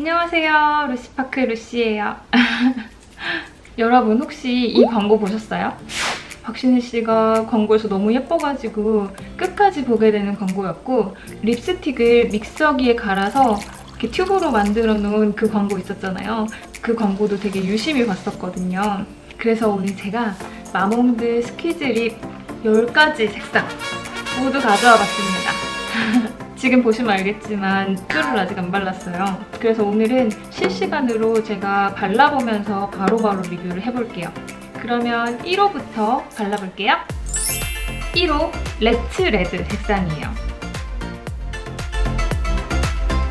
안녕하세요. 루시파크 루시예요. 여러분 혹시 이 광고 보셨어요? 박신혜 씨가 광고에서 너무 예뻐가지고 끝까지 보게 되는 광고였고 립스틱을 믹서기에 갈아서 이렇게 튜브로 만들어 놓은 그 광고 있었잖아요. 그 광고도 되게 유심히 봤었거든요. 그래서 오늘 제가 마몽드 스퀴즈 립 10가지 색상 모두 가져와 봤습니다. 지금 보시면 알겠지만 뚜를 아직 안 발랐어요. 그래서 오늘은 실시간으로 제가 발라보면서 바로바로 바로 리뷰를 해볼게요. 그러면 1호부터 발라볼게요. 1호 레츠 레드 색상이에요.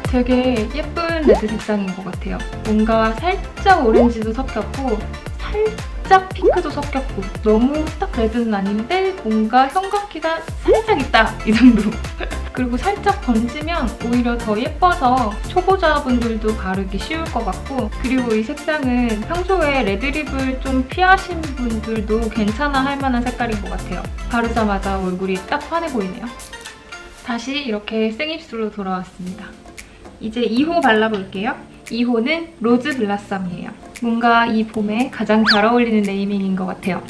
되게 예쁜 레드 색상인 것 같아요. 뭔가 살짝 오렌지도 섞였고 살짝 핑크도 섞였고 너무 딱 레드는 아닌데 뭔가 형광기가 살짝 있다 이 정도 그리고 살짝 번지면 오히려 더 예뻐서 초보자분들도 바르기 쉬울 것 같고 그리고 이 색상은 평소에 레드립을 좀 피하신 분들도 괜찮아 할 만한 색깔인 것 같아요. 바르자마자 얼굴이 딱 환해 보이네요. 다시 이렇게 생입술로 돌아왔습니다. 이제 2호 발라볼게요. 2호는 로즈 블라썸이에요. 뭔가 이 봄에 가장 잘 어울리는 네이밍인 것 같아요.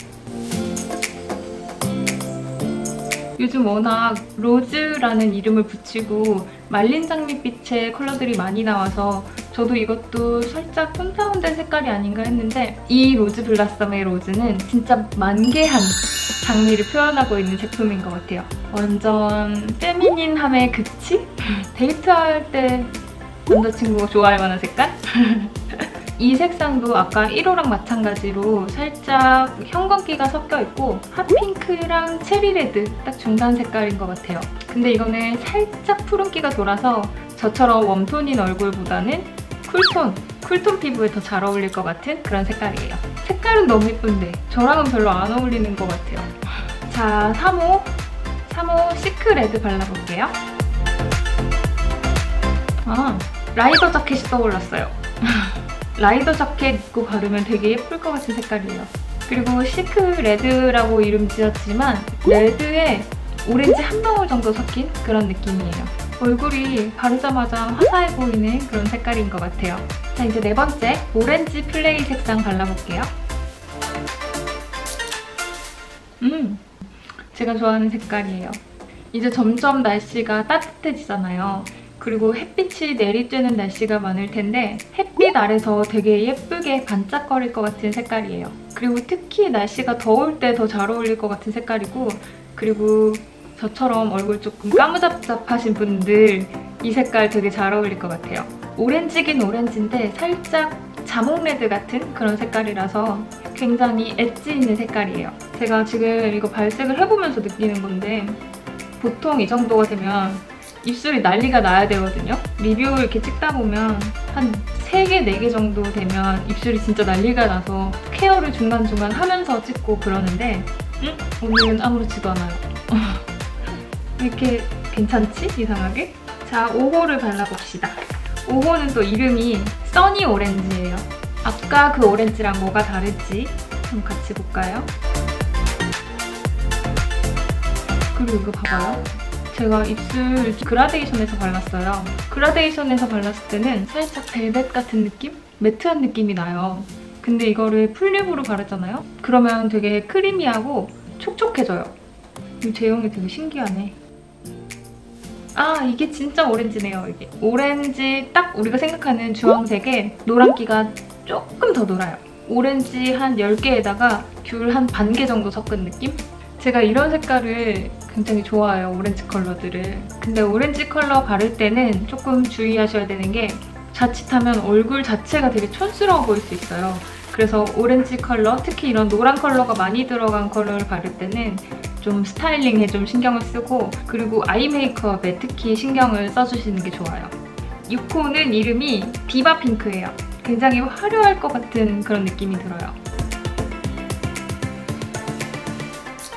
요즘 워낙 로즈라는 이름을 붙이고 말린 장밋빛의 컬러들이 많이 나와서 저도 이것도 살짝 톤다운된 색깔이 아닌가 했는데 이 로즈 블라썸의 로즈는 진짜 만개한 장미를 표현하고 있는 제품인 것 같아요. 완전 페미닌함의 극치? 데이트할 때 남자친구가 좋아할 만한 색깔? 이 색상도 아까 1호랑 마찬가지로 살짝 형광기가 섞여 있고 핫핑크랑 체리레드 딱 중간 색깔인 것 같아요. 근데 이거는 살짝 푸른기가 돌아서 저처럼 웜톤인 얼굴보다는 쿨톤, 쿨톤 피부에 더 잘 어울릴 것 같은 그런 색깔이에요. 색깔은 너무 예쁜데 저랑은 별로 안 어울리는 것 같아요. 자, 3호, 3호 시크레드 발라볼게요. 아, 라이더 자켓이 떠올랐어요. 라이더 자켓 입고 바르면 되게 예쁠 것 같은 색깔이에요. 그리고 시크 레드라고 이름 지었지만 레드에 오렌지 한 방울 정도 섞인 그런 느낌이에요. 얼굴이 바르자마자 화사해 보이는 그런 색깔인 것 같아요. 자 이제 네 번째 오렌지 플레이 색상 발라볼게요. 음, 제가 좋아하는 색깔이에요. 이제 점점 날씨가 따뜻해지잖아요. 그리고 햇빛이 내리쬐는 날씨가 많을 텐데 햇빛 아래서 되게 예쁘게 반짝거릴 것 같은 색깔이에요. 그리고 특히 날씨가 더울 때 더 잘 어울릴 것 같은 색깔이고 그리고 저처럼 얼굴 조금 까무잡잡하신 분들 이 색깔 되게 잘 어울릴 것 같아요. 오렌지긴 오렌지인데 살짝 자몽레드 같은 그런 색깔이라서 굉장히 엣지 있는 색깔이에요. 제가 지금 이거 발색을 해보면서 느끼는 건데 보통 이 정도가 되면 입술이 난리가 나야 되거든요. 리뷰 이렇게 찍다 보면 한 3개, 4개 정도 되면 입술이 진짜 난리가 나서 케어를 중간중간 하면서 찍고 그러는데 응? 오늘은 아무렇지도 않아요. 이렇게 괜찮지? 이상하게? 자, 5호를 발라봅시다. 5호는 또 이름이 써니 오렌지예요. 아까 그 오렌지랑 뭐가 다를지 한번 같이 볼까요? 그리고 이거 봐봐요. 제가 입술 그라데이션에서 발랐어요. 그라데이션에서 발랐을 때는 살짝 벨벳 같은 느낌? 매트한 느낌이 나요. 근데 이거를 풀립으로 바르잖아요? 그러면 되게 크리미하고 촉촉해져요. 이 제형이 되게 신기하네. 아 이게 진짜 오렌지네요 이게 오렌지 딱 우리가 생각하는 주황색에 노란기가 조금 더 돌아요 오렌지 한 10개에다가 귤 한 반 개 정도 섞은 느낌? 제가 이런 색깔을 굉장히 좋아해요, 오렌지 컬러들을. 근데 오렌지 컬러 바를 때는 조금 주의하셔야 되는 게 자칫하면 얼굴 자체가 되게 촌스러워 보일 수 있어요. 그래서 오렌지 컬러, 특히 이런 노란 컬러가 많이 들어간 컬러를 바를 때는 좀 스타일링에 좀 신경을 쓰고 그리고 아이 메이크업에 특히 신경을 써주시는 게 좋아요. 6호는 이름이 디바 핑크예요. 굉장히 화려할 것 같은 그런 느낌이 들어요.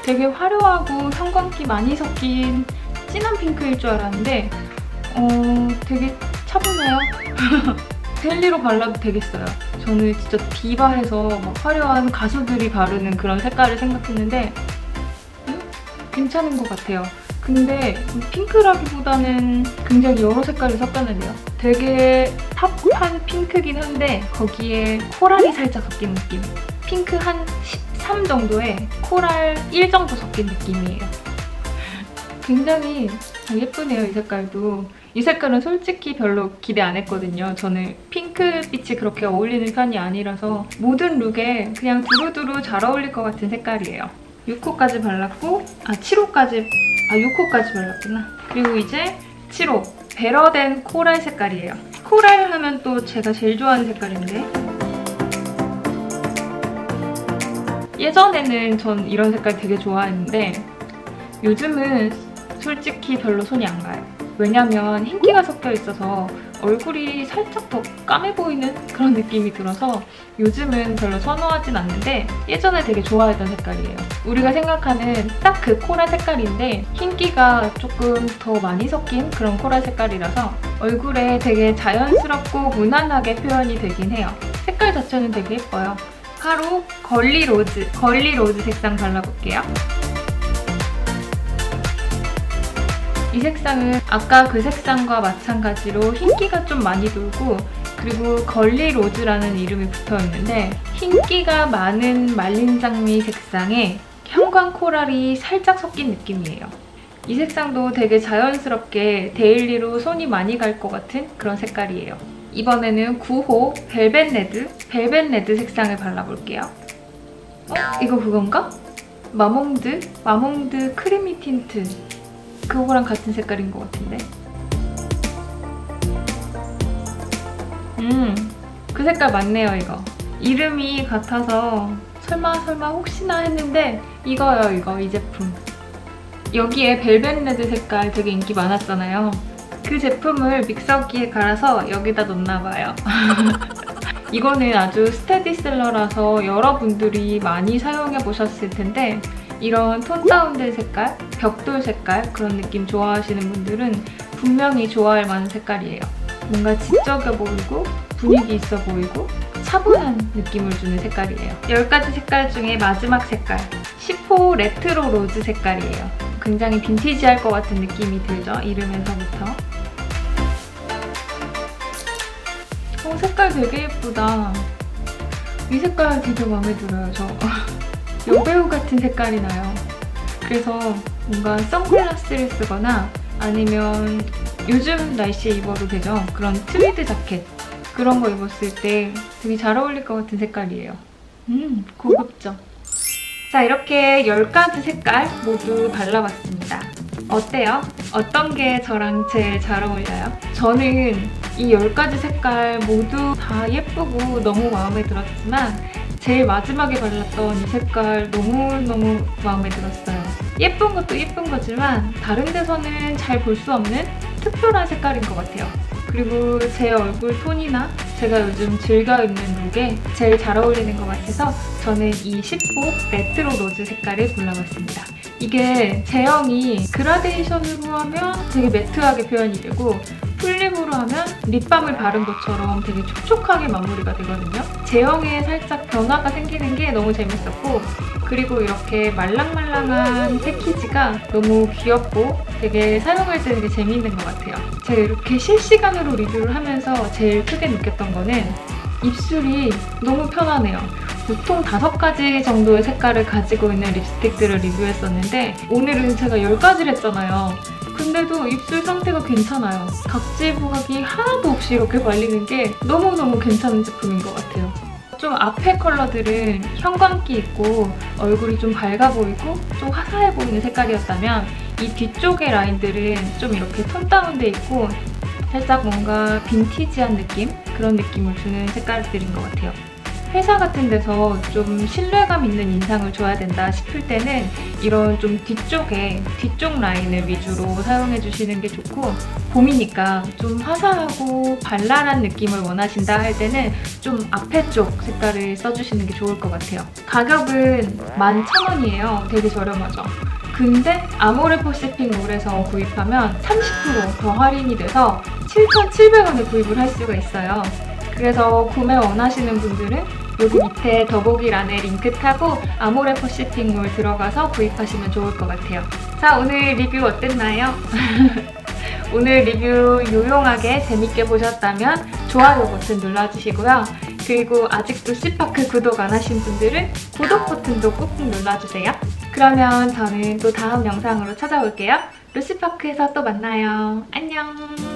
되게 화려하고 형광기 많이 섞인 진한 핑크일 줄 알았는데 어, 되게 차분해요. 젤리로 발라도 되겠어요. 저는 진짜 디바 해서 막 화려한 가수들이 바르는 그런 색깔을 생각했는데 음? 괜찮은 것 같아요. 근데 핑크라기보다는 굉장히 여러 색깔이 섞였는데요. 되게 탑한 핑크긴 한데 거기에 코랄이 살짝 섞인 느낌. 핑크 한 13 정도에 코랄 1 정도 섞인 느낌이에요. 굉장히 예쁘네요, 이 색깔도. 이 색깔은 솔직히 별로 기대 안 했거든요. 저는 핑크빛이 그렇게 어울리는 편이 아니라서 모든 룩에 그냥 두루두루 잘 어울릴 것 같은 색깔이에요. 6호까지 발랐고 아 7호까지 아 6호까지 발랐구나. 그리고 이제 7호 베러된 코랄 색깔이에요. 코랄 하면 또 제가 제일 좋아하는 색깔인데 예전에는 전 이런 색깔 되게 좋아했는데 요즘은 솔직히 별로 손이 안 가요. 왜냐면 흰기가 섞여 있어서 얼굴이 살짝 더 까매 보이는 그런 느낌이 들어서 요즘은 별로 선호하진 않는데 예전에 되게 좋아했던 색깔이에요. 우리가 생각하는 딱 그 코랄 색깔인데 흰기가 조금 더 많이 섞인 그런 코랄 색깔이라서 얼굴에 되게 자연스럽고 무난하게 표현이 되긴 해요. 색깔 자체는 되게 예뻐요. 하루 걸리 로즈, 걸리 로즈 색상 발라볼게요. 이 색상은 아까 그 색상과 마찬가지로 흰기가 좀 많이 돌고 그리고 걸리 로즈라는 이름이 붙어있는데 흰기가 많은 말린 장미 색상에 형광 코랄이 살짝 섞인 느낌이에요. 이 색상도 되게 자연스럽게 데일리로 손이 많이 갈 것 같은 그런 색깔이에요. 이번에는 9호 벨벳 레드, 벨벳 레드 색상을 발라볼게요. 어? 이거 그건가? 마몽드? 마몽드 크리미 틴트. 그거랑 같은 색깔인 것 같은데. 음, 그 색깔 맞네요, 이거. 이름이 같아서 설마 설마 혹시나 했는데 이거요, 이거, 이 제품. 여기에 벨벳 레드 색깔 되게 인기 많았잖아요. 그 제품을 믹서기에 갈아서 여기다 넣나봐요. 이거는 아주 스테디셀러라서 여러분들이 많이 사용해보셨을 텐데 이런 톤 다운된 색깔, 벽돌 색깔 그런 느낌 좋아하시는 분들은 분명히 좋아할 만한 색깔이에요. 뭔가 지적여 보이고 분위기 있어 보이고 차분한 느낌을 주는 색깔이에요. 10가지 색깔 중에 마지막 색깔 10호 레트로 로즈 색깔이에요. 굉장히 빈티지할 것 같은 느낌이 들죠? 이름에서부터. 어, 색깔 되게 예쁘다. 이 색깔 되게 마음에 들어요, 저. 여배우 같은 색깔이 나요. 그래서 뭔가 선글라스를 쓰거나 아니면 요즘 날씨에 입어도 되죠. 그런 트위드 자켓 그런 거 입었을 때 되게 잘 어울릴 것 같은 색깔이에요. 음, 고급져. 자, 이렇게 10가지 색깔 모두 발라봤습니다. 어때요? 어떤 게 저랑 제일 잘 어울려요? 저는 이 10가지 색깔 모두 다 예쁘고 너무 마음에 들었지만 제일 마지막에 발랐던 이 색깔 너무너무 마음에 들었어요. 예쁜 것도 예쁜 거지만 다른 데서는 잘 볼 수 없는 특별한 색깔인 것 같아요. 그리고 제 얼굴 톤이나 제가 요즘 즐겨 입는 룩에 제일 잘 어울리는 것 같아서 저는 이 10호 레트로 로즈 색깔을 골라봤습니다. 이게 제형이 그라데이션으로 하면 되게 매트하게 표현이 되고 풀립으로 하면 립밤을 바른 것처럼 되게 촉촉하게 마무리가 되거든요. 제형에 살짝 변화가 생기는 게 너무 재밌었고 그리고 이렇게 말랑말랑한 패키지가 너무 귀엽고 되게 사용할 때 되게 재미있는 것 같아요. 제가 이렇게 실시간으로 리뷰를 하면서 제일 크게 느꼈던 거는 입술이 너무 편하네요. 보통 다섯 가지 정도의 색깔을 가지고 있는 립스틱들을 리뷰했었는데 오늘은 제가 열가지를 했잖아요. 근데도 입술 상태가 괜찮아요. 각질 부각이 하나도 없이 이렇게 발리는 게 너무너무 괜찮은 제품인 것 같아요. 좀 앞에 컬러들은 형광기 있고 얼굴이 좀 밝아 보이고 좀 화사해 보이는 색깔이었다면 이 뒤쪽의 라인들은 좀 이렇게 톤 다운돼 있고 살짝 뭔가 빈티지한 느낌? 그런 느낌을 주는 색깔들인 것 같아요. 회사 같은 데서 좀 신뢰감 있는 인상을 줘야 된다 싶을 때는 이런 좀 뒤쪽에 뒤쪽 라인을 위주로 사용해 주시는 게 좋고 봄이니까 좀 화사하고 발랄한 느낌을 원하신다 할 때는 좀 앞에 쪽 색깔을 써주시는 게 좋을 것 같아요. 가격은 11,000원이에요. 되게 저렴하죠. 근데 아모레퍼시픽몰에서 구입하면 30%더 할인이 돼서 7,700원에 구입을 할 수가 있어요. 그래서 구매 원하시는 분들은 여기 밑에 더보기란에 링크 타고 아모레 퍼시픽몰 들어가서 구입하시면 좋을 것 같아요. 자, 오늘 리뷰 어땠나요? 오늘 리뷰 유용하게 재밌게 보셨다면 좋아요 버튼 눌러주시고요. 그리고 아직도 씨파크 구독 안 하신 분들은 구독 버튼도 꾹꾹 눌러주세요. 그러면 저는 또 다음 영상으로 찾아올게요. 루시파크에서 또 만나요. 안녕!